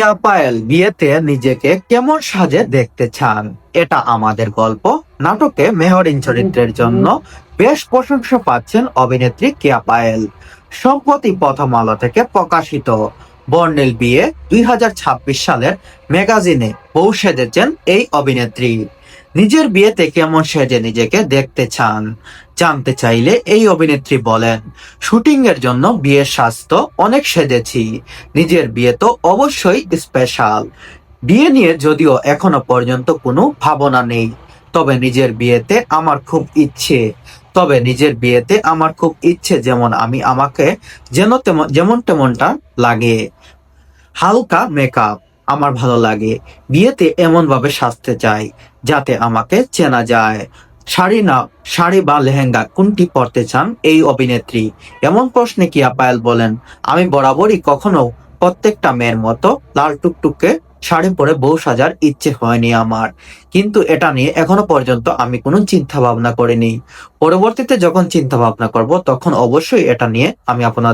টিয়া পায়েল বিয়েতে নিজেকে কেমন সাজে দেখতে চান? এটা আমাদের গল্প। নাটকে মেহরিন চরিত্রের জন্য বেশ প্রশংসা পাচ্ছেন অভিনেত্রী কেয়া পায়েল সম্প্রতি প্রথম আলো থেকে প্রকাশিত। বর্ণিল বিয়ে দুই হাজার ছাব্বিশ সালের ম্যাগাজিনে বউ সেজেছেন এই অভিনেত্রী। নিজের বিয়েতে কেমন সেজে নিজেকে দেখতে চান? জানতে চাইলে এই অভিনেত্রী বলেন শুটিং এর জন্য বিয়ের স্বাস্থ্য অনেক সেজেছি। নিজের বিয়ে তো অবশ্যই স্পেশাল বিয়ে নিয়ে যদিও এখনও পর্যন্ত কোনো ভাবনা নেই, তবে নিজের বিয়েতে আমার খুব ইচ্ছে। তবে নিজের বিয়েতে আমার খুব ইচ্ছে যেমন আমি আমাকে যেন তেমন, যেমন তেমনটা লাগে। হালকা মেকআপ আমার ভালো লাগে। বিয়েতে এমন ভাবে সাজতে চাই যাতে আমাকে চেনা যায়। শাড়ি না, শাড়ি বা লেহেঙ্গা কোনটি পরতে চান এই অভিনেত্রী? এমন প্রশ্নে কিয়া পায়েল বলেন, আমি বরাবরই কখনো প্রত্যেকটা মেয়ের মতো লাল টুকটুকে শাড়ি পরে বউ সাজার ইচ্ছে হয়নি আমার। কিন্তু এটা নিয়ে এখনও পর্যন্ত আমি কোনো চিন্তা ভাবনা করিনি। পরবর্তীতে যখন চিন্তা ভাবনা করব, তখন অবশ্যই এটা নিয়ে আমি আপনার